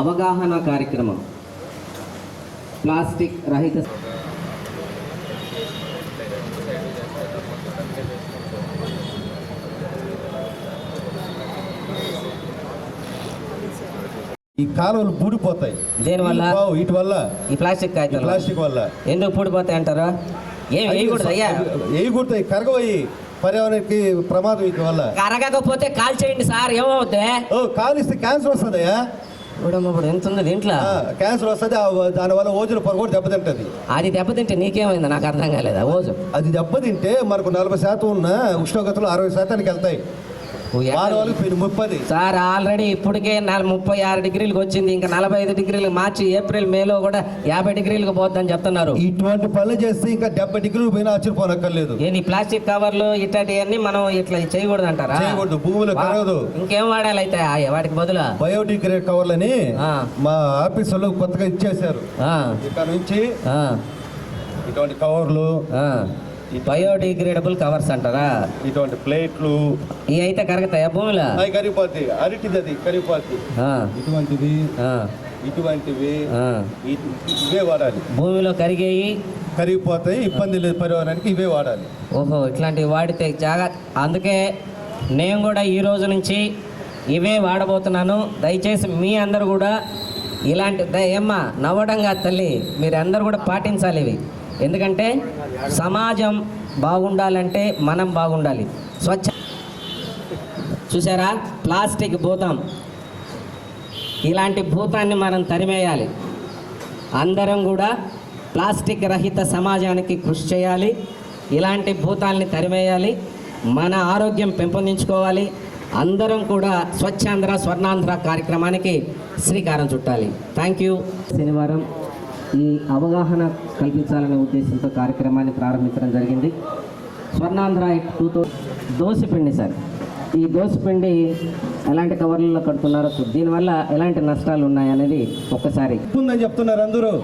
అవగాహన కార్యక్రమం. ప్లాస్టిక్ రహిత ఈ కాలువలు పూడిపోతాయి. దేనివల్ల? వీటి వల్ల. ఈ ప్లాస్టిక్ కాగితాలు. ప్లాస్టిక్ వల్ల. ఎందుకు పూడిపోతాయి అంటారు? ఏం వేయకూడదు అయ్యా. వేయకూడతాయి కరగబోయి పర్యావరణానికి ప్రమాదం వీటి వల్ల కరగకపోతే కాల్ చేయండి సార్ ఏమవుద్ది? ఓ కాలిస్తే క్యాన్సర్ వస్తుందయ్యా. ఇప్పుడు ఎంత ఉంది దీంట్లో? క్యాన్సర్ వస్తుంది దానివల్ల ఓజన పొర కూడా దెబ్బతింటది. అది దెబ్బతింటే నీకేమైంది? నాకు అర్థం కాలేదా? ఓజు అది దెబ్బతింటే మనకు నలభై శాతం ఉన్న ఉష్ణోగ్రతలు అరవై శాతానికి వెళ్తాయి. ముప్పది. సార్ ఆల్రెడీ ఇప్పటికే ముప్పై ఆరు డిగ్రీలకు వచ్చింది. ఇంకా నలభై ఐదు డిగ్రీలు మార్చి ఏప్రిల్ మేలో కూడా యాభై డిగ్రీలకు పోద్దని చెప్తున్నారు. ఇటువంటి పనులు చేస్తే ఇంకా డెబ్బై డిగ్రీలు పోయినా ఆశ్చర్యపోనక్కర్లేదు. ఏంది ప్లాస్టిక్ కవర్లు ఇట్లాంటివన్నీ మనం ఇట్లా చేయకూడదు అంటారా చేయకూడదు భూమిలో కరగదు. ఇంకేం వాడాలి అయితే ఆ వాటికి బదులు? బయోడిగ్రేడ్ కవర్లని ఆ. మా ఆఫీసులో కొత్తగా ఇచ్చేశారు. ఆ, ఇక్కడ నుంచి ఇటువంటి కవర్లు ఆ. బయోడిగ్రేడబుల్ కవర్స్ అంటారా? ఇటువంటి ప్లేట్లు. ఇవి అయితే కరుగుతాయా భూమిలో? అవి కరిగిపోతాయి అరటిది అది కరిగిపోతాయి ఆ, ఇటువంటివి ఇవే వాడాలి. భూమిలో కరిగేయి? కరిగిపోతాయి ఇబ్బంది లేదు పర్యావరణానికి ఇవే వాడాలి. ఓహో ఇట్లాంటివి వాడితే జాగా అందుకే నేను కూడా ఈ రోజు నుంచి ఇవే వాడబోతున్నాను. దయచేసి మీ అందరూ కూడా ఇలాంటి ఏమ్మా నవ్వడంగా తల్లి మీరు అందరూ కూడా పాటించాలి ఇవి. ఎందుకంటే సమాజం బాగుండాలంటే మనం బాగుండాలి. స్వచ్ఛ చూసారా? ప్లాస్టిక్ భూతం. ఇలాంటి భూతాన్ని మనం తరిమేయాలి. అందరం కూడా ప్లాస్టిక్ రహిత సమాజానికి కృషి చేయాలి. ఇలాంటి భూతాల్ని తరిమేయాలి. మన ఆరోగ్యం పెంపొందించుకోవాలి. అందరం కూడా స్వచ్ఛాంధ్ర స్వర్ణాంధ్ర కార్యక్రమానికి శ్రీకారం చుట్టాలి. థ్యాంక్ యూ శనివారం ఈ అవగాహన కల్పించాలనే ఉద్దేశంతో కార్యక్రమాన్ని ప్రారంభించడం జరిగింది. స్వర్ణాంధ్ర టూ థౌ దోసిపిండి సార్. ఈ దోసిపిండి ఎలాంటి కవర్లలో కడుతున్నారో దీనివల్ల ఎలాంటి నష్టాలు ఉన్నాయనేది ఒక్కసారి. ఉందని చెప్తున్నారు అందరూ.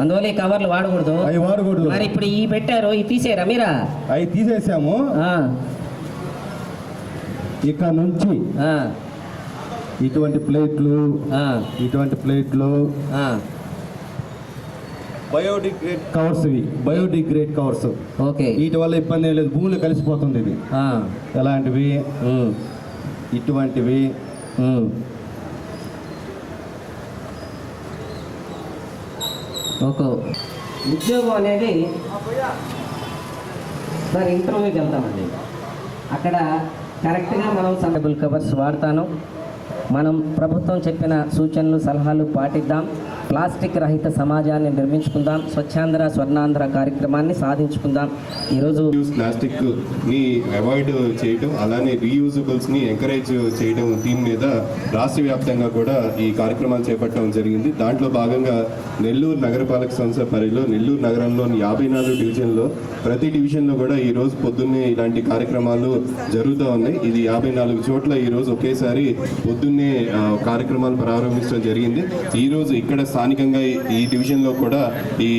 అందువల్ల ఈ కవర్లు వాడకూడదు. అవి వాడకూడదు. మరి ఇప్పుడు ఈ పెట్టారు ఈ తీసేయరా మీరా? అవి తీసేసాము. ఆ, ఇక్కడ నుంచి ఆ, ఇటువంటి ప్లేట్లు ఆ, ఇటువంటి ప్లేట్లు ఆ. బయోడిగ్రేడ్ కవర్స్ ఇవి. Biodegrade covers. ఓకే. వీటి వల్ల ఇబ్బంది లేదు. భూమిలో కలిసిపోతుంది ఇది. ఎలాంటివి? ఇటువంటివి. ఉద్యోగం అనేది సార్ ఇంటర్వ్యూకి వెళ్తామండి. అక్కడ కరెక్ట్గా మనం సండబుల్ కవర్స్ వాడతాను. మనం ప్రభుత్వం చెప్పిన సూచనలు సలహాలు పాటిద్దాం. ప్లాస్టిక్ రహిత సమాజాన్ని నిర్మించుకుందాం స్వచ్ఛాంధ్ర స్వర్ణాంధ్ర కార్యక్రమాన్ని సాధించుకుందాం. ఈరోజు యూజ్ ప్లాస్టిక్ని అవాయిడ్ చేయడం అలానే రీయూజబుల్స్ని ఎంకరేజ్ చేయడం దీని మీద రాష్ట్ర వ్యాప్తంగా కూడా ఈ కార్యక్రమాలు చేపట్టడం జరిగింది. దాంట్లో భాగంగా నెల్లూరు నగరపాలక సంస్థ పరిధిలో నెల్లూరు నగరంలోని యాభై నాలుగు డివిజన్లో ప్రతి డివిజన్లో కూడా ఈరోజు పొద్దున్నే ఇలాంటి కార్యక్రమాలు జరుగుతూ ఉన్నాయి. ఇది యాభై నాలుగు చోట్ల ఈరోజు ఒకేసారి పొద్దున్నే కార్యక్రమాలు ప్రారంభించడం జరిగింది. ఈరోజు ఇక్కడ స్థానికంగా ఈ- డివిజన్లో కూడా ఈ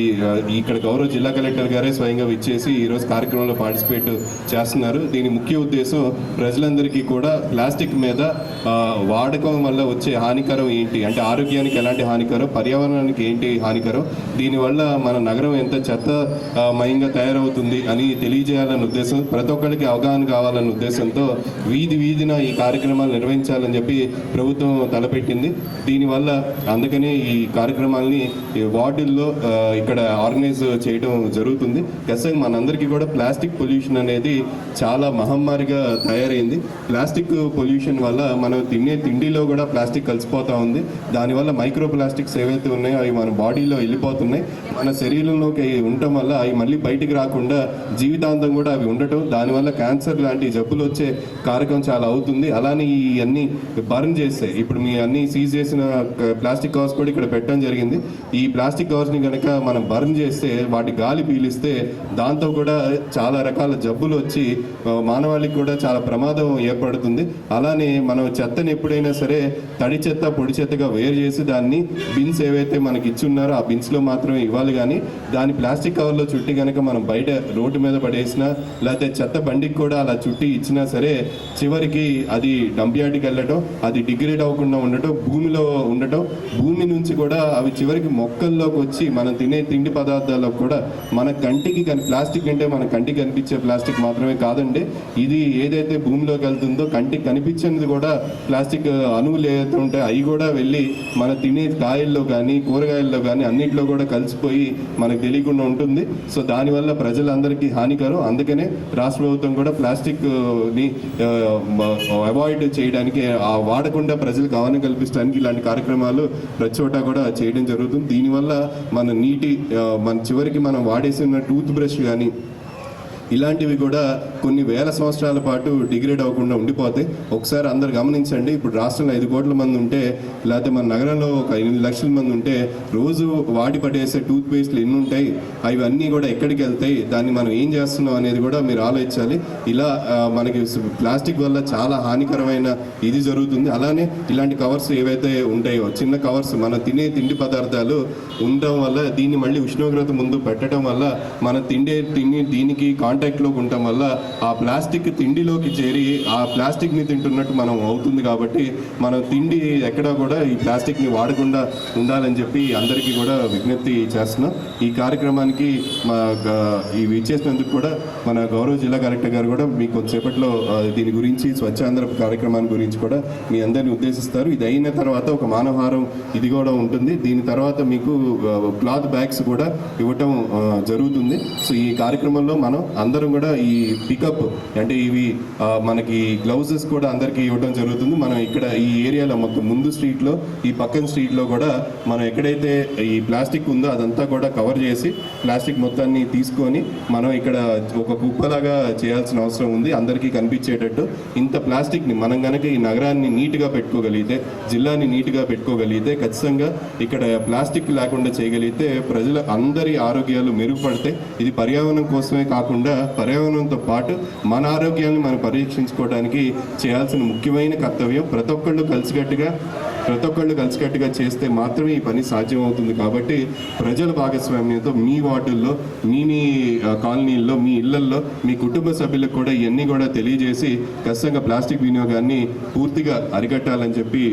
ఇక్కడ గౌరవ జిల్లా కలెక్టర్ గారే స్వయంగా ఇచ్చేసి ఈరోజు కార్యక్రమంలో పార్టిసిపేట్ చేస్తున్నారు. దీని ముఖ్య ఉద్దేశం ప్రజలందరికీ కూడా ప్లాస్టిక్ మీద వాడకం వల్ల వచ్చే హానికరం ఏంటి? అంటే ఆరోగ్యానికి ఎలాంటి హానికరం? పర్యావరణానికి ఏంటి హానికరం? దీనివల్ల మన నగరం ఎంత చెత్త మయంగా తయారవుతుంది అని తెలియజేయాలన్న ఉద్దేశం ప్రతి ఒక్కరికి అవగాహన కావాలన్న ఉద్దేశంతో వీధి వీధిన ఈ కార్యక్రమాలు నిర్వహించాలని చెప్పి ప్రభుత్వం తలపెట్టింది. దీనివల్ల అందుకనే ఈ కార్యక్రమాల్ని వార్డుల్లో ఇక్కడ ఆర్గనైజ్ చేయడం జరుగుతుంది. ఖచ్చితంగా మనందరికీ కూడా ప్లాస్టిక్ పొల్యూషన్ అనేది చాలా మహమ్మారిగా తయారైంది. ప్లాస్టిక్ పొల్యూషన్ వల్ల మనం తినే తిండిలో కూడా ప్లాస్టిక్ కలిసిపోతా ఉంది. దానివల్ల మైక్రో ప్లాస్టిక్స్ ఏవైతే ఉన్నాయో అవి మన బాడీలో వెళ్ళిపోతున్నాయి. మన శరీరంలోకి ఉండటం వల్ల అవి మళ్ళీ బయటికి రాకుండా జీవితాంతం కూడా అవి ఉండటం దానివల్ల క్యాన్సర్ లాంటి జబ్బులు వచ్చే కారకం చాలా అవుతుంది. అలానే ఈ అన్ని బర్న్ చేస్తాయి ఇప్పుడు మీ అన్ని సీజ్ చేసిన ప్లాస్టిక్ కవర్స్ కూడా ఇక్కడ పెట్టడం చేయడం జరిగింది. ఈ ప్లాస్టిక్ కవర్స్ని కనుక మనం బర్న్ చేస్తే వాటి గాలి పీలిస్తే దాంతో కూడా చాలా రకాల జబ్బులు వచ్చి మానవాళికి కూడా చాలా ప్రమాదం ఏర్పడుతుంది. అలానే మనం చెత్తని ఎప్పుడైనా సరే తడి చెత్త పొడి చెత్తగా వేరు చేసి దాన్ని బిన్స్ ఏవైతే మనకి ఇచ్చున్నారో ఆ బిన్స్లో మాత్రమే ఇవ్వాలి. కానీ దాని ప్లాస్టిక్ కవర్లో చుట్టి కనుక మనం బయట రోడ్డు మీద పడేసినా లేకపోతే చెత్త బండికి కూడా అలా చుట్టి ఇచ్చినా సరే చివరికి అది డంప్ యార్డ్కి వెళ్ళటం అది డిగ్రేడ్ అవ్వకుండా ఉండటం భూమిలో ఉండటం భూమి నుంచి కూడా అవి చివరికి మొక్కల్లోకి వచ్చి మనం తినే తిండి పదార్థాలకు కూడా మన కంటికి కని ప్లాస్టిక్ అంటే మన కంటికి కనిపించే ప్లాస్టిక్ మాత్రమే కాదండి. ఇది ఏదైతే భూమిలోకి వెళ్తుందో కంటికి కనిపించినది కూడా ప్లాస్టిక్ అణువులు ఏదైతే ఉంటాయో అవి కూడా వెళ్ళి మన తినే కాయల్లో కానీ కూరగాయల్లో కానీ అన్నిట్లో కూడా కలిసిపోయి మనకు తెలియకుండా ఉంటుంది. సో దానివల్ల ప్రజలందరికీ హానికరం. అందుకనే రాష్ట్ర ప్రభుత్వం కూడా ప్లాస్టిక్ని అవాయిడ్ చేయడానికి ఆ వాడకుండా ప్రజలకు అవగాహన కల్పించడానికి ఇలాంటి కార్యక్రమాలు ప్రతి చోట కూడా చేయడం జరుగుతుంది. దీనివల్ల మన నీటి మన చివరికి మనం వాడేసిన టూత్ బ్రష్ కానీ ఇలాంటివి కూడా కొన్ని వేల సంవత్సరాల పాటు డిగ్రేడ్ అవ్వకుండా ఉండిపోతాయి. ఒకసారి అందరు గమనించండి ఇప్పుడు రాష్ట్రంలో ఐదు కోట్ల మంది ఉంటే లేకపోతే మన నగరంలో ఒక ఎనిమిది లక్షల మంది ఉంటే రోజు వాడి పడేసే టూత్ పేస్ట్లు ఎన్ని ఉంటాయి అవన్నీ కూడా ఎక్కడికి వెళ్తాయి దాన్ని మనం ఏం చేస్తున్నాం అనేది కూడా మీరు ఆలోచించాలి. ఇలా మనకి ప్లాస్టిక్ వల్ల చాలా హానికరమైన ఇది జరుగుతుంది. అలానే ఇలాంటి కవర్స్ ఏవైతే ఉంటాయో చిన్న కవర్స్ మనం తినే తిండి పదార్థాలు ఉండటం వల్ల దీన్ని మళ్ళీ ఉష్ణోగ్రత ముందు పెట్టడం వల్ల మన తిండే తిని దీనికి కాంటాక్ట్లోకి ఉండటం వల్ల ఆ ప్లాస్టిక్ తిండిలోకి చేరి ఆ ప్లాస్టిక్ని తింటున్నట్టు మనం అవుతుంది కాబట్టి మనం తిండి ఎక్కడా కూడా ఈ ప్లాస్టిక్ని వాడకుండా ఉండాలని చెప్పి అందరికీ కూడా విజ్ఞప్తి చేస్తున్నాం. ఈ కార్యక్రమానికి మా ఇవి ఇచ్చేసినందుకు కూడా మన గౌరవ జిల్లా కలెక్టర్ గారు కూడా మీకు కొంతసేపట్లో దీని గురించి స్వచ్ఛాంధ్ర కార్యక్రమాన్ని గురించి కూడా మీ అందరిని ఉద్దేశిస్తారు. ఇది అయిన తర్వాత ఒక మానవహారం ఇది కూడా ఉంటుంది. దీని తర్వాత మీకు క్లాత్ బ్యాగ్స్ కూడా ఇవ్వటం జరుగుతుంది. సో ఈ కార్యక్రమంలో మనం అందరం కూడా ఈ పికప్ అంటే ఇవి మనకి గ్లౌజెస్ కూడా అందరికీ ఇవ్వడం జరుగుతుంది. మనం ఇక్కడ ఈ ఏరియాలో మొత్తం ముందు స్ట్రీట్లో ఈ పక్కన స్ట్రీట్లో కూడా మనం ఎక్కడైతే ఈ ప్లాస్టిక్ ఉందో అదంతా కూడా కవర్ చేసి ప్లాస్టిక్ మొత్తాన్ని తీసుకొని మనం ఇక్కడ ఒక కుప్పలాగా చేయాల్సిన అవసరం ఉంది. అందరికీ కనిపించేటట్టు ఇంత ప్లాస్టిక్ని మనం కనుక ఈ నగరాన్ని నీట్గా పెట్టుకోగలిగితే జిల్లాని నీట్గా పెట్టుకోగలిగితే ఖచ్చితంగా ఇక్కడ ప్లాస్టిక్ లేకుండా చేయగలిగితే ప్రజల అందరి ఆరోగ్యాలు మెరుగుపడితే ఇది పర్యావరణం కోసమే కాకుండా పర్యావరణంతో పాటు మన ఆరోగ్యాన్ని మనం పరీక్షించుకోవడానికి చేయాల్సిన ముఖ్యమైన కర్తవ్యం ప్రతి ఒక్కళ్ళు కలిసికట్టుగా ప్రతి ఒక్కళ్ళు కలిసికట్టుగా చేస్తే మాత్రమే ఈ పని సాధ్యం అవుతుంది కాబట్టి ప్రజల భాగస్వామ్యంతో మీ వార్డుల్లో మీ మీ కాలనీల్లో మీ ఇళ్ళల్లో మీ కుటుంబ సభ్యులకు కూడా ఇవన్నీ కూడా తెలియజేసి ఖచ్చితంగా ప్లాస్టిక్ వినియోగాన్ని పూర్తిగా అరికట్టాలని చెప్పి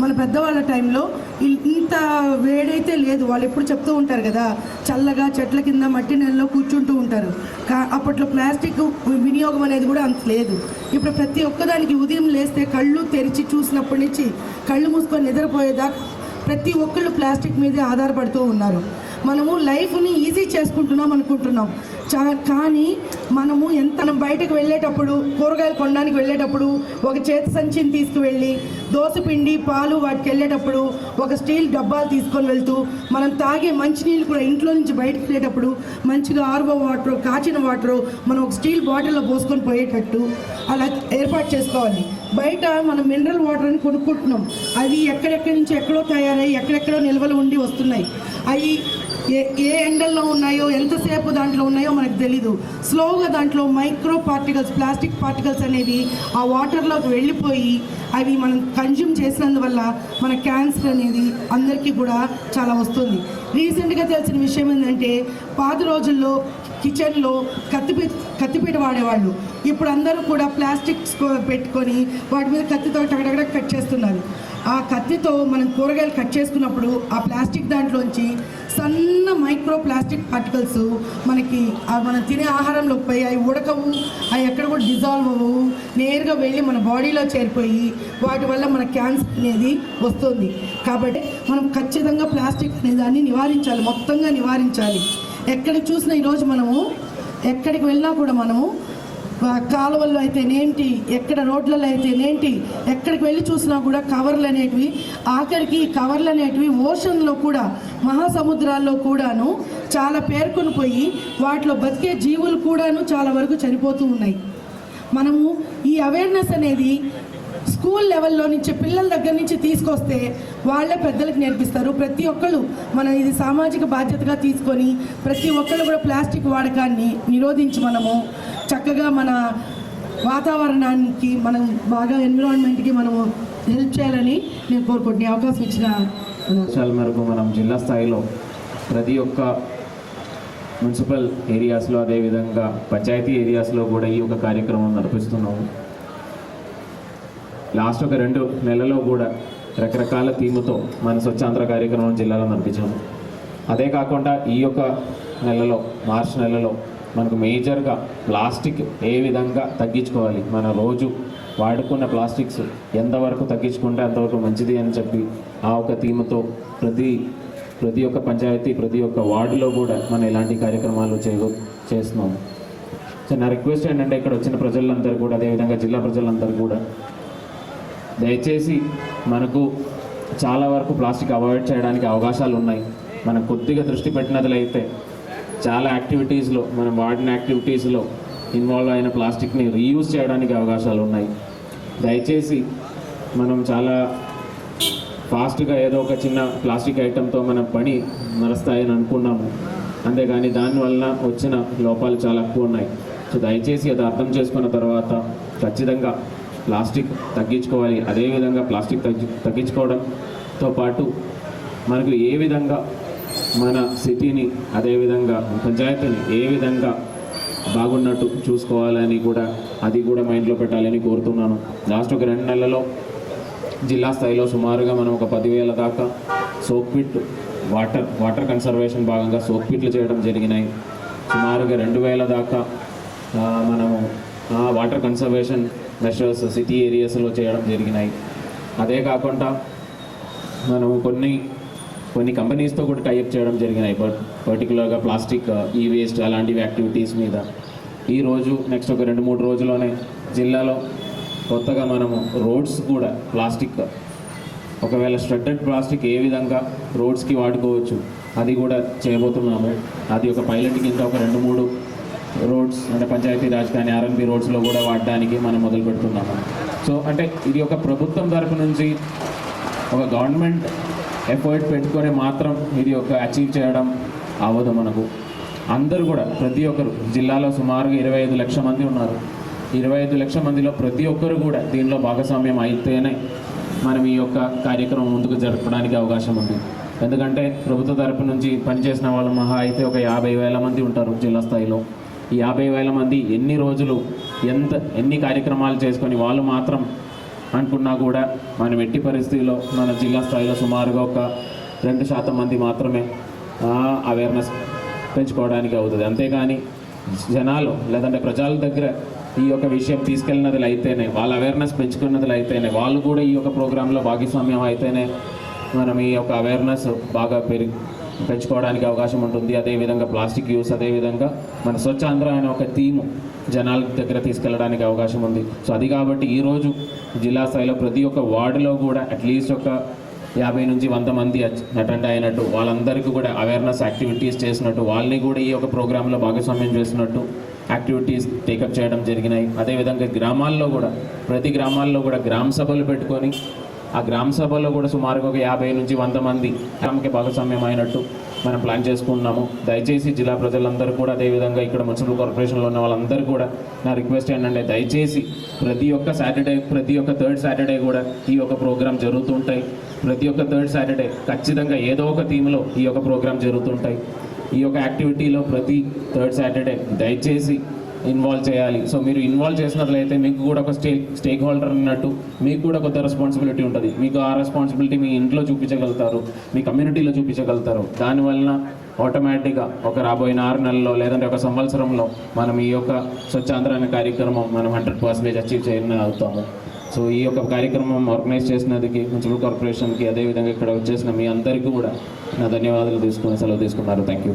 మన పెద్దవాళ్ళ టైంలో ఇంత వేడైతే లేదు. వాళ్ళు ఎప్పుడు చెప్తూ ఉంటారు కదా చల్లగా చెట్ల కింద మట్టి నెలలో కూర్చుంటూ ఉంటారు. కా అప్పట్లో ప్లాస్టిక్ వినియోగం అనేది కూడా అంత లేదు. ఇప్పుడు ప్రతి ఒక్కదానికి ఉదయం లేస్తే కళ్ళు తెరిచి చూసినప్పటి నుంచి కళ్ళు మూసుకొని నిద్రపోయేదాకా ప్రతి ఒక్కళ్ళు ప్లాస్టిక్ మీదే ఆధారపడుతూ ఉన్నారు. మనము లైఫ్ని ఈజీ చేసుకుంటున్నాం అనుకుంటున్నాం. చా కానీ మనము ఎంత బయటకు వెళ్ళేటప్పుడు కూరగాయలు కొనడానికి వెళ్ళేటప్పుడు ఒక చేతి సంచిని తీసుకువెళ్ళి దోసపిండి పాలు వాటికి వెళ్ళేటప్పుడు ఒక స్టీల్ డబ్బాలు తీసుకొని వెళ్తూ మనం తాగే మంచినీళ్ళు కూడా ఇంట్లో నుంచి బయటకు వెళ్ళేటప్పుడు మంచిగా ఆర్వో వాటర్ కాచిన వాటర్ మనం ఒక స్టీల్ బాటిల్లో పోసుకొని పోయేటట్టు అలా ఏర్పాటు చేసుకోవాలి. బయట మనం మినరల్ వాటర్ అని కొనుక్కుంటున్నాం. అవి ఎక్కడెక్కడి నుంచి ఎక్కడో తయారై ఎక్కడెక్కడో నిల్వలు ఉండి వస్తున్నాయి. అవి ఏ ఏ ఎండల్లో ఉన్నాయో ఎంతసేపు దాంట్లో ఉన్నాయో మనకు తెలీదు. స్లోగా దాంట్లో మైక్రో పార్టికల్స్ ప్లాస్టిక్ పార్టికల్స్ అనేవి ఆ వాటర్లోకి వెళ్ళిపోయి అవి మనం కన్జ్యూమ్ చేసినందువల్ల మన క్యాన్సర్ అనేది అందరికీ కూడా చాలా వస్తుంది. రీసెంట్గా తెలిసిన విషయం ఏంటంటే పాత రోజుల్లో కిచెన్లో కత్తిపీట కత్తిపీట వాడేవాళ్ళు. ఇప్పుడు అందరూ కూడా ప్లాస్టిక్స్ పెట్టుకొని వాటి మీద కత్తితో టగడగడ కట్ చేస్తున్నారు. ఆ కత్తితో మనం కూరగాయలు కట్ చేసుకున్నప్పుడు ఆ ప్లాస్టిక్ దాంట్లోంచి సన్న మైక్రో ప్లాస్టిక్ పార్టికల్స్ మనకి మనం తినే ఆహారంలోకి పోయి అవి ఉడకవు అవి ఎక్కడ కూడా డిజాల్వ్ అవ్వవు. నేరుగా వెళ్ళి మన బాడీలో చేరిపోయి వాటి వల్ల మన క్యాన్సర్ అనేది వస్తుంది. కాబట్టి మనం ఖచ్చితంగా ప్లాస్టిక్ అనే దాన్ని నివారించాలి మొత్తంగా నివారించాలి. ఎక్కడ చూసినా ఈరోజు మనము ఎక్కడికి వెళ్ళినా కూడా మనము కాలువల్లో అయితేనేంటి ఎక్కడ రోడ్లలో అయితేనేంటి ఎక్కడికి వెళ్ళి చూసినా కూడా కవర్లు అనేటివి ఆఖరికి కవర్లు అనేటివి ఓషన్లో కూడా మహాసముద్రాల్లో కూడాను చాలా పేర్కొని పోయి వాటిలో బతికే జీవులు కూడాను చాలా వరకు చనిపోతూ ఉన్నాయి. మనము ఈ అవేర్నెస్ అనేది స్కూల్ లెవెల్లో నుంచి పిల్లల దగ్గర నుంచి తీసుకొస్తే వాళ్ళే పెద్దలకు నేర్పిస్తారు. ప్రతి ఒక్కళ్ళు మనం ఇది సామాజిక బాధ్యతగా తీసుకొని ప్రతి ఒక్కళ్ళు కూడా ప్లాస్టిక్ వాడకాన్ని నిరోధించి మనము చక్కగా మన వాతావరణానికి మనం బాగా ఎన్విరాన్మెంట్కి మనము హెల్ప్ చేయాలని నేను కోరుకుంటున్నాను అవకాశం ఇచ్చిన విషయాల మేరకు మనం జిల్లా స్థాయిలో ప్రతి ఒక్క మున్సిపల్ ఏరియాస్లో అదేవిధంగా పంచాయతీ ఏరియాస్లో కూడా ఈ యొక్క కార్యక్రమం నడిపిస్తున్నాము లాస్ట్ ఒక రెండు నెలలో కూడా రకరకాల థీముతో మన స్వచ్ఛాంధ్ర కార్యక్రమం జిల్లాలో నడిపించాము అదే కాకుండా ఈ యొక్క నెలలో మార్చ్ నెలలో మనకు మేజర్గా ప్లాస్టిక్ ఏ విధంగా తగ్గించుకోవాలి? మన రోజు వాడుకున్న ప్లాస్టిక్స్ ఎంతవరకు తగ్గించుకుంటే అంతవరకు మంచిది అని చెప్పి ఆ ఒక థీమ్తో ప్రతి ప్రతి ఒక్క పంచాయతీ ప్రతి ఒక్క వార్డులో కూడా మనం ఇలాంటి కార్యక్రమాలు చే చేస్తున్నాం. సో నా రిక్వెస్ట్ ఏంటంటే ఇక్కడ వచ్చిన ప్రజలందరూ కూడా అదేవిధంగా జిల్లా ప్రజలందరూ కూడా దయచేసి మనకు చాలా వరకు ప్లాస్టిక్ అవాయిడ్ చేయడానికి అవకాశాలు ఉన్నాయి మనం కొద్దిగా దృష్టి పెట్టినట్లయితే చాలా యాక్టివిటీస్లో మనం వాడిన యాక్టివిటీస్లో ఇన్వాల్వ్ అయిన ప్లాస్టిక్ని రీయూజ్ చేయడానికి అవకాశాలు ఉన్నాయి. దయచేసి మనం చాలా ఫాస్ట్గా ఏదో ఒక చిన్న ప్లాస్టిక్ ఐటెంతో మన పని నడుస్తాయని అనుకున్నాము. అంతేగాని దానివల్ల వచ్చిన లోపాలు చాలా ఎక్కువ ఉన్నాయి. సో దయచేసి అది అర్థం చేసుకున్న తర్వాత ఖచ్చితంగా ప్లాస్టిక్ తగ్గించుకోవాలి. అదేవిధంగా ప్లాస్టిక్ తగ్గి తగ్గించుకోవడంతో పాటు మనకు ఏ విధంగా మన సిటీని అదేవిధంగా పంచాయతీని ఏ విధంగా బాగున్నట్టు చూసుకోవాలని కూడా అది కూడా మైండ్లో పెట్టాలని కోరుతున్నాను. లాస్ట్ ఒక రెండు నెలల్లో జిల్లా స్థాయిలో సుమారుగా మనం ఒక పదివేల దాకా soap pit water water conservation భాగంగా సోప్ పిట్లు చేయడం జరిగినాయి. సుమారుగా రెండు వేల దాకా మనము వాటర్ కన్సర్వేషన్ మెషర్స్ సిటీ ఏరియాస్లో చేయడం జరిగినాయి. అదే కాకుండా మనము కొన్ని కొన్ని కంపెనీస్తో కూడా టైప్ చేయడం జరిగినాయి. బట్ పర్టికులర్గా ప్లాస్టిక్ ఈ వేస్ట్ అలాంటివి యాక్టివిటీస్ మీద. ఈరోజు నెక్స్ట్ ఒక రెండు మూడు రోజుల్లోనే జిల్లాలో కొత్తగా మనము రోడ్స్ కూడా ప్లాస్టిక్ uh, ఒకవేళ స్ట్రెడ్డెడ్ ప్లాస్టిక్ ఏ విధంగా రోడ్స్కి వాడుకోవచ్చు అది కూడా చేయబోతున్నాము. అది ఒక పైలట్ కింద ఒక రెండు మూడు రోడ్స్ అంటే పంచాయతీ రాజ్ కానీ ఆర్ఎన్బి రోడ్స్లో కూడా వాడడానికి మనం మొదలు పెడుతున్నాము సో అంటే ఇది ఒక ప్రభుత్వం తరపు నుంచి ఒక గవర్నమెంట్ ఎఫర్ట్ పెట్టుకొని మాత్రం ఇది ఒక అచీవ్ చేయడం అవ్వదు మనకు. అందరూ కూడా ప్రతి ఒక్కరు జిల్లాలో సుమారుగా ఇరవై ఐదు లక్షల మంది ఉన్నారు. ఇరవై ఐదు లక్షల మందిలో ప్రతి ఒక్కరు కూడా దీనిలో భాగస్వామ్యం అయితేనే మనం ఈ యొక్క కార్యక్రమం ముందుకు జరపడానికి అవకాశం ఉంది. ఎందుకంటే ప్రభుత్వ తరపు నుంచి పనిచేసిన వాళ్ళు మహా అయితే ఒక యాభై వేల మంది ఉంటారు జిల్లా స్థాయిలో. ఈ యాభై వేల మంది ఎన్ని రోజులు ఎంత ఎన్ని కార్యక్రమాలు చేసుకొని వాళ్ళు మాత్రం అనుకున్నా కూడా మనం ఎట్టి పరిస్థితిలో మన జిల్లా స్థాయిలో సుమారుగా ఒక రెండు శాతం మంది మాత్రమే అవేర్నెస్ పెంచుకోవడానికి అవుతుంది. అంతేకాని జనాలు లేదంటే ప్రజల దగ్గర ఈ యొక్క విషయం తీసుకెళ్ళినది అయితేనే వాళ్ళ అవేర్నెస్ పెంచుకున్నది అయితేనే వాళ్ళు కూడా ఈ యొక్క ప్రోగ్రాంలో భాగస్వామ్యం అయితేనే మనం ఈ యొక్క అవేర్నెస్ బాగా పెరిగి పెంచుకోవడానికి అవకాశం ఉంటుంది. అదేవిధంగా ప్లాస్టిక్ యూస్ అదేవిధంగా మన స్వచ్ఛాంధ్ర అనే ఒక థీము జనాల దగ్గర తీసుకెళ్ళడానికి అవకాశం ఉంది. సో అది కాబట్టి ఈరోజు జిల్లా స్థాయిలో ప్రతి ఒక్క వార్డులో కూడా అట్లీస్ట్ ఒక యాభై నుంచి వంద మంది అటెండ్ అయినట్టు వాళ్ళందరికీ కూడా అవేర్నెస్ యాక్టివిటీస్ చేసినట్టు వాళ్ళని కూడా ఈ యొక్క ప్రోగ్రాంలో భాగస్వామ్యం చేసినట్టు యాక్టివిటీస్ టేకప్ చేయడం జరిగినాయి. అదేవిధంగా గ్రామాల్లో కూడా ప్రతి గ్రామాల్లో కూడా గ్రామ సభలు పెట్టుకొని ఆ గ్రామ సభలో కూడా సుమారుగా ఒక యాభై నుంచి వంద మంది గ్రామకి భాగస్వామ్యం అయినట్టు మనం ప్లాన్ చేసుకుంటున్నాము దయచేసి జిల్లా ప్రజలందరూ కూడా అదేవిధంగా ఇక్కడ మున్సిపల్ కార్పొరేషన్లో ఉన్న వాళ్ళందరూ కూడా నా రిక్వెస్ట్ ఏంటంటే దయచేసి ప్రతి ఒక్క సాటర్డే ప్రతి ఒక్క థర్డ్ సాటర్డే కూడా ఈ యొక్క ప్రోగ్రామ్ జరుగుతుంటాయి. ప్రతి ఒక్క థర్డ్ సాటర్డే ఖచ్చితంగా ఏదో ఒక థీమ్లో ఈ యొక్క ప్రోగ్రామ్ జరుగుతుంటాయి. ఈ యొక్క యాక్టివిటీలో ప్రతి థర్డ్ సాటర్డే దయచేసి ఇన్వాల్వ్ చేయాలి. సో మీరు ఇన్వాల్వ్ చేసినట్లయితే మీకు కూడా ఒక స్టే స్టేక్ హోల్డర్ అన్నట్టు మీకు కూడా కొత్త రెస్పాన్సిబిలిటీ ఉంటుంది. మీకు ఆ రెస్పాన్సిబిలిటీ మీ ఇంట్లో చూపించగలుగుతారు. మీ కమ్యూనిటీలో చూపించగలుగుతారు. దానివల్ల ఆటోమేటిక్గా ఒక రాబోయిన ఆరు నెలల్లో లేదంటే ఒక సంవత్సరంలో మనం ఈ యొక్క స్వచ్ఛాంధ్ర అనే కార్యక్రమం మనం హండ్రెడ్ పర్సెంటేజ్ అచీవ్ చేయని అవుతాము సో ఈ యొక్క కార్యక్రమం ఆర్గనైజ్ చేసినందుకు మున్సిపల్ కార్పొరేషన్కి అదేవిధంగా ఇక్కడ వచ్చేసిన మీ అందరికీ కూడా నా ధన్యవాదాలు తీసుకుని సెలవు తీసుకున్నారు. థ్యాంక్ యూ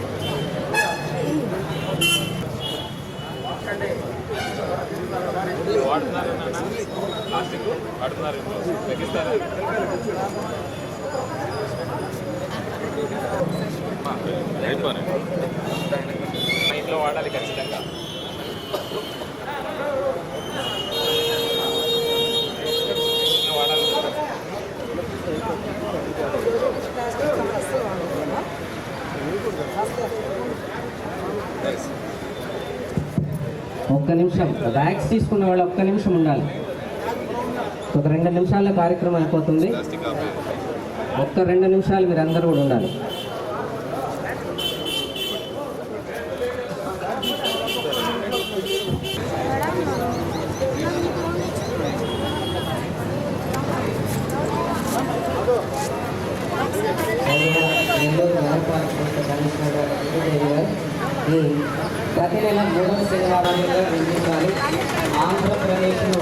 ఇంట్లో వాడాలి ఖచ్చితంగా. ఒక్క నిమిషం. బ్యాగ్స్ తీసుకున్న వాళ్ళు ఒక్క నిమిషం ఉండాలి. ఒక రెండు నిమిషాల్లో కార్యక్రమం అయిపోతుంది. ఒక్క రెండు నిమిషాలు మీరు అందరూ కూడా ఉండాలి. ప్రతి నెల మూడవ శనివారంలో నిర్మించాలి ఆంధ్రప్రదేశ్ను.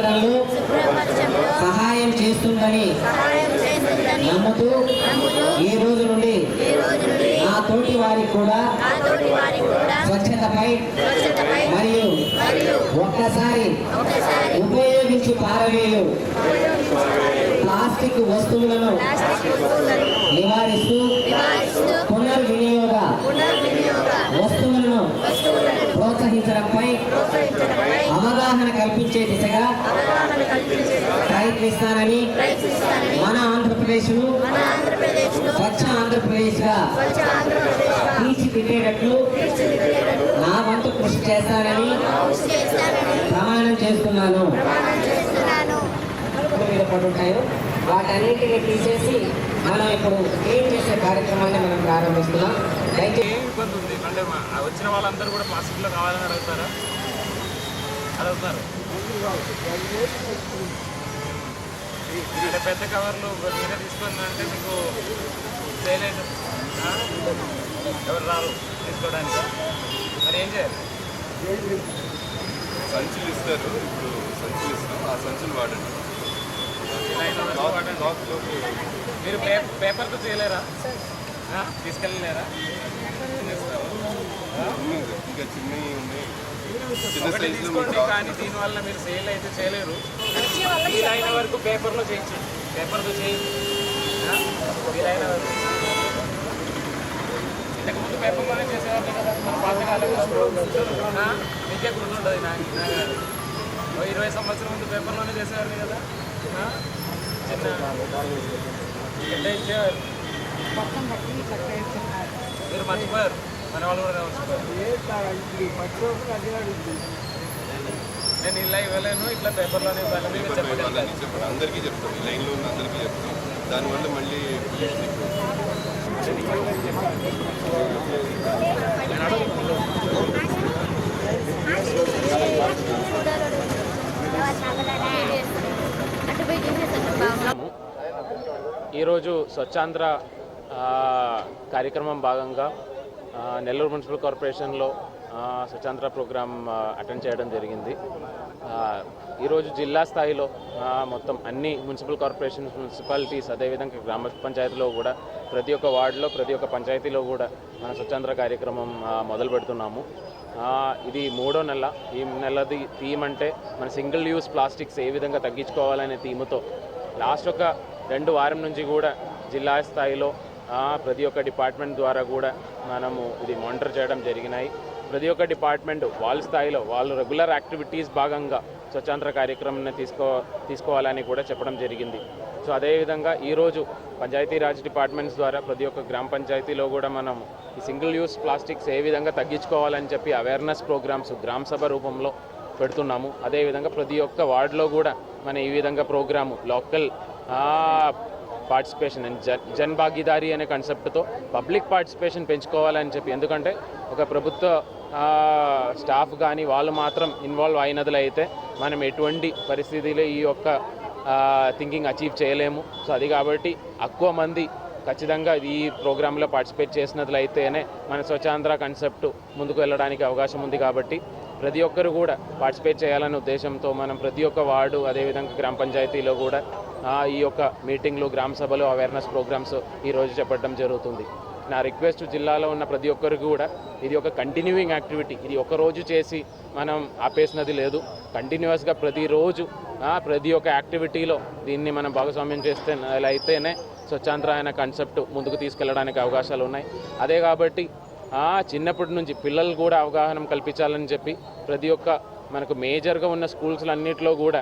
శుభ్రపరచడంలో సహాయం చేస్తుందని నమ్ముతూ ఈ రోజు నుండి నా తోటి వారికి కూడా స్వచ్ఛతపై మరియు ఒక్కసారి ఉపయోగించి పారవేయు ప్లాస్టిక్ వస్తువులను నివారిస్తూ పునర్వినియోగ వస్తువులను ప్రోత్సహించడంపై అవగాహన కల్పించే దిశగా ప్రయత్నిస్తానని మన ఆంధ్రప్రదేశ్ను స్వచ్ఛ ఆంధ్రప్రదేశ్గా తీర్చిదిద్దేటట్లు నా వంతు కృషి చేస్తానని ప్రమాణం చేస్తున్నాను. మీద పడుంటాయో వాటన్నిటిని తీసేసి మనం ఇప్పుడు క్లీన్ చేసే కార్యక్రమాన్ని మనం ప్రారంభిస్తున్నాం? దయచేసి వచ్చిన వాళ్ళందరూ కూడా ప్లాస్టిక్లో కావాలని అడుగుతారు? అంటే పెద్ద కవర్లు మీరే తీసుకొని అంటే మీకు ఆ? ఎవరు రారు తీసుకోవడానికి. మరి ఏం చేయాలి? సంచులు ఇస్తారు. ఇప్పుడు సంచులు ఇస్తాం. ఆ సంచులు వాడండి. మీరు పేపర్తో చేయలేరా? తీసుకెళ్ళలేరా. ఇంకా చిన్నవి ఉన్నాయి. తీసుకోండి మీకు కానీ దీనివల్ల మీరు సేల్ అయితే చేయలేరు. వీలైన వరకు పేపర్లో చేయించండి పేపర్తో చేయండి? వీలైన వరకు. ఇంతకుముందు పేపర్లోనే చేసేవాళ్ళు కదా. మన పాతకాలంలో? మీకే గుర్తుంటుంది నాకు ఇరవై సంవత్సరం ముందు పేపర్లోనే చేసేవారు కదా? చిన్న ఎట్లా ఇచ్చేవారు. మీరు మర్చిపోయారు. మన వాళ్ళు కూడా మర్చిపోయారు నేను ఇలా ఇవ్వలేను ఇట్లా పేపర్లోనే ఇవ్వాలి. మీకు చెప్పగలుగుతాను వాళ్ళని చెప్పండి. అందరికీ చెప్తాం. ఈ లైన్లో ఉన్న అందరికీ చెప్తాం. దానివల్ల మళ్ళీ చూసేసాను ఈరోజు స్వచ్ఛాంధ్ర ఆ, కార్యక్రమం భాగంగా నెల్లూరు మున్సిపల్ కార్పొరేషన్లో ఆ, స్వచ్ఛాంధ్ర ప్రోగ్రామ్ అటెండ్ చేయడం జరిగింది. ఈరోజు జిల్లా స్థాయిలో మొత్తం అన్ని మున్సిపల్ కార్పొరేషన్స్ మున్సిపాలిటీస్ అదేవిధంగా గ్రామ పంచాయతీలో కూడా ప్రతి ఒక్క వార్డులో ప్రతి ఒక్క పంచాయతీలో కూడా మన స్వచ్ఛాంధ్ర కార్యక్రమం మొదలు పెడుతున్నాము. ఇది మూడో నెల. ఈ నెలది థీమ్ అంటే మన సింగిల్ యూస్ ప్లాస్టిక్స్ ఏ విధంగా తగ్గించుకోవాలనే థీమ్తో లాస్ట్ ఒక రెండు వారం నుంచి కూడా జిల్లా స్థాయిలో ప్రతి ఒక్క డిపార్ట్మెంట్ ద్వారా కూడా మనము ఇది మానిటర్ చేయడం జరిగినాయి. ప్రతి ఒక్క డిపార్ట్మెంట్ వాళ్ళ స్థాయిలో వాళ్ళు రెగ్యులర్ యాక్టివిటీస్ భాగంగా స్వచ్ఛాంధ్ర కార్యక్రమాన్ని తీసుకో తీసుకోవాలని కూడా చెప్పడం జరిగింది. సో అదేవిధంగా ఈరోజు పంచాయతీరాజ్ డిపార్ట్మెంట్స్ ద్వారా ప్రతి ఒక్క గ్రామ పంచాయతీలో కూడా మనం ఈ సింగిల్ యూస్ ప్లాస్టిక్స్ ఏ విధంగా తగ్గించుకోవాలని చెప్పి అవేర్నెస్ ప్రోగ్రామ్స్ గ్రామ సభ రూపంలో పెడుతున్నాము. అదేవిధంగా ప్రతి ఒక్క వార్డులో కూడా మన ఈ విధంగా ప్రోగ్రాము లోకల్ పార్టిసిపేషన్ అండ్ జన్ జన్ భాగీదారీ అనే కాన్సెప్ట్తో పబ్లిక్ పార్టిసిపేషన్ పెంచుకోవాలని చెప్పి. ఎందుకంటే ఒక ప్రభుత్వ స్టాఫ్ కానీ వాళ్ళు మాత్రం ఇన్వాల్వ్ అయినదులు అయితే మనం ఎటువంటి పరిస్థితిలో ఈ యొక్క థింకింగ్ అచీవ్ చేయలేము. సో అది కాబట్టి ఎక్కువ మంది ఖచ్చితంగా ఈ ప్రోగ్రాంలో పార్టిసిపేట్ చేసినట్లయితేనే మన స్వచ్ఛాంధ్ర కాన్సెప్ట్ ముందుకు వెళ్ళడానికి అవకాశం ఉంది కాబట్టి ప్రతి ఒక్కరు కూడా పార్టిసిపేట్ చేయాలనే ఉద్దేశంతో మనం ప్రతి ఒక్క వార్డు అదేవిధంగా గ్రామ పంచాయతీలో కూడా ఈ యొక్క మీటింగ్లు గ్రామ సభలు అవేర్నెస్ ప్రోగ్రామ్స్ ఈరోజు చెప్పడం జరుగుతుంది. నా రిక్వెస్ట్ జిల్లాలో ఉన్న ప్రతి ఒక్కరికి కూడా ఇది ఒక కంటిన్యూయింగ్ యాక్టివిటీ ఇది ఒక రోజు చేసి మనం ఆపేసినది లేదు. కంటిన్యూస్గా ప్రతిరోజు ప్రతి ఒక్క యాక్టివిటీలో దీన్ని మనం భాగస్వామ్యం చేస్తే అలా అయితేనే స్వచ్ఛాంధ్ర కాన్సెప్ట్ ముందుకు తీసుకెళ్ళడానికి అవకాశాలు ఉన్నాయి. అదే కాబట్టి చిన్నప్పటి నుంచి పిల్లలు కూడా అవగాహన కల్పించాలని చెప్పి ప్రతి ఒక్క మనకు మేజర్గా ఉన్న స్కూల్స్ అన్నింటిలో కూడా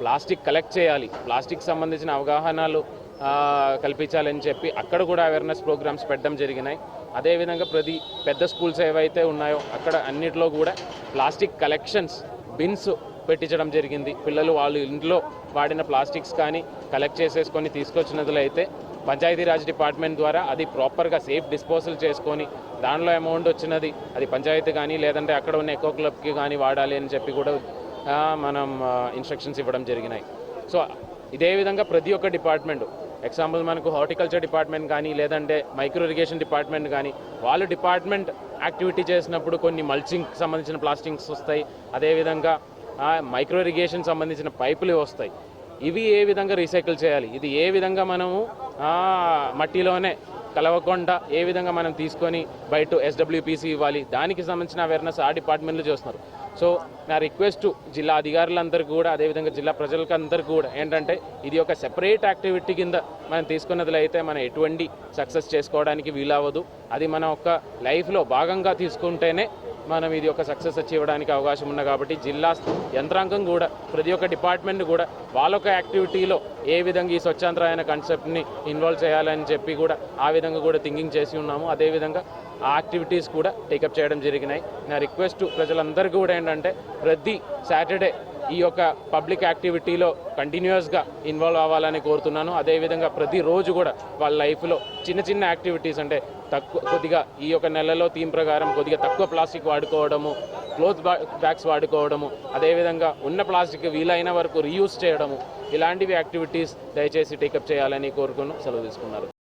ప్లాస్టిక్ కలెక్ట్ చేయాలి. ప్లాస్టిక్ సంబంధించిన అవగాహనలు కల్పించాలని చెప్పి అక్కడ కూడా అవేర్నెస్ ప్రోగ్రామ్స్ పెట్టడం జరిగినాయి. అదేవిధంగా ప్రతి పెద్ద స్కూల్స్ ఏవైతే ఉన్నాయో అక్కడ అన్నిటిలో కూడా ప్లాస్టిక్ కలెక్షన్స్ బిన్స్ పెట్టించడం జరిగింది. పిల్లలు వాళ్ళు ఇంట్లో వాడిన ప్లాస్టిక్స్ కానీ కలెక్ట్ చేసేసుకొని తీసుకొచ్చినట్లు అయితే పంచాయతీరాజ్ డిపార్ట్మెంట్ ద్వారా అది ప్రాపర్గా సేఫ్ డిస్పోజల్ చేసుకొని దానిలో అమౌంట్ వచ్చినది అది పంచాయతీ కానీ లేదంటే అక్కడ ఉన్న ఎకో క్లబ్కి కానీ వాడాలి అని చెప్పి కూడా మనం ఇన్స్ట్రక్షన్స్ ఇవ్వడం జరిగినాయి. సో ఇదే విధంగా ప్రతి ఒక్క డిపార్ట్మెంట్ ఎగ్జాంపుల్ మనకు హార్టికల్చర్ డిపార్ట్మెంట్ కానీ లేదంటే మైక్రో ఇరిగేషన్ డిపార్ట్మెంట్ కానీ వాళ్ళు డిపార్ట్మెంట్ యాక్టివిటీ చేసినప్పుడు కొన్ని మల్చింగ్ సంబంధించిన ప్లాస్టింగ్స్ వస్తాయి. అదేవిధంగా మైక్రో ఇరిగేషన్ సంబంధించిన పైపులు వస్తాయి. ఇవి ఏ విధంగా రీసైకిల్ చేయాలి? ఇది ఏ విధంగా మనము మట్టిలోనే కలవకుండా ఏ విధంగా మనం తీసుకొని బయట ఎస్డబ్ల్యూపీసీ ఇవ్వాలి? దానికి సంబంధించిన అవేర్నెస్ ఆ డిపార్ట్మెంట్లు చేస్తున్నారు. సో నా రిక్వెస్ట్ జిల్లా అధికారులందరికీ కూడా అదేవిధంగా జిల్లా ప్రజలకు అందరికీ కూడా ఏంటంటే ఇది ఒక సెపరేట్ యాక్టివిటీ కింద మనం తీసుకున్నదిలో అయితే మనం ఎటువంటి సక్సెస్ చేసుకోవడానికి వీలవ్వదు. అది మన ఒక లైఫ్లో భాగంగా తీసుకుంటేనే మనం ఇది ఒక సక్సెస్ అచీవ్ అవకాశం ఉంది కాబట్టి జిల్లా యంత్రాంగం కూడా ప్రతి ఒక్క డిపార్ట్మెంట్ కూడా వాళ్ళొక్క యాక్టివిటీలో ఏ విధంగా ఈ స్వచ్ఛాంధ్ర అనే కాన్సెప్ట్ని ఇన్వాల్వ్ చేయాలని చెప్పి కూడా ఆ విధంగా కూడా థింకింగ్ చేసి ఉన్నాము. అదేవిధంగా ఆ యాక్టివిటీస్ కూడా టేకప్ చేయడం జరిగినాయి. నా రిక్వెస్ట్ ప్రజలందరికీ కూడా ఏంటంటే ప్రతి సాటర్డే ఈ యొక్క పబ్లిక్ యాక్టివిటీలో కంటిన్యూస్గా ఇన్వాల్వ్ అవ్వాలని కోరుతున్నాను. అదేవిధంగా ప్రతిరోజు కూడా వాళ్ళ లైఫ్లో చిన్న చిన్న యాక్టివిటీస్ అంటే తక్కువ కొద్దిగా ఈ యొక్క నెలలో థీమ్ ప్రకారం కొద్దిగా తక్కువ ప్లాస్టిక్ వాడుకోవడము క్లోత్ బ్యాగ్స్ వాడుకోవడము అదేవిధంగా ఉన్న ప్లాస్టిక్ వీలైన వరకు రీయూస్ చేయడము ఇలాంటివి యాక్టివిటీస్ దయచేసి టేకప్ చేయాలని కోరుకుని సెలవు తీసుకున్నారు.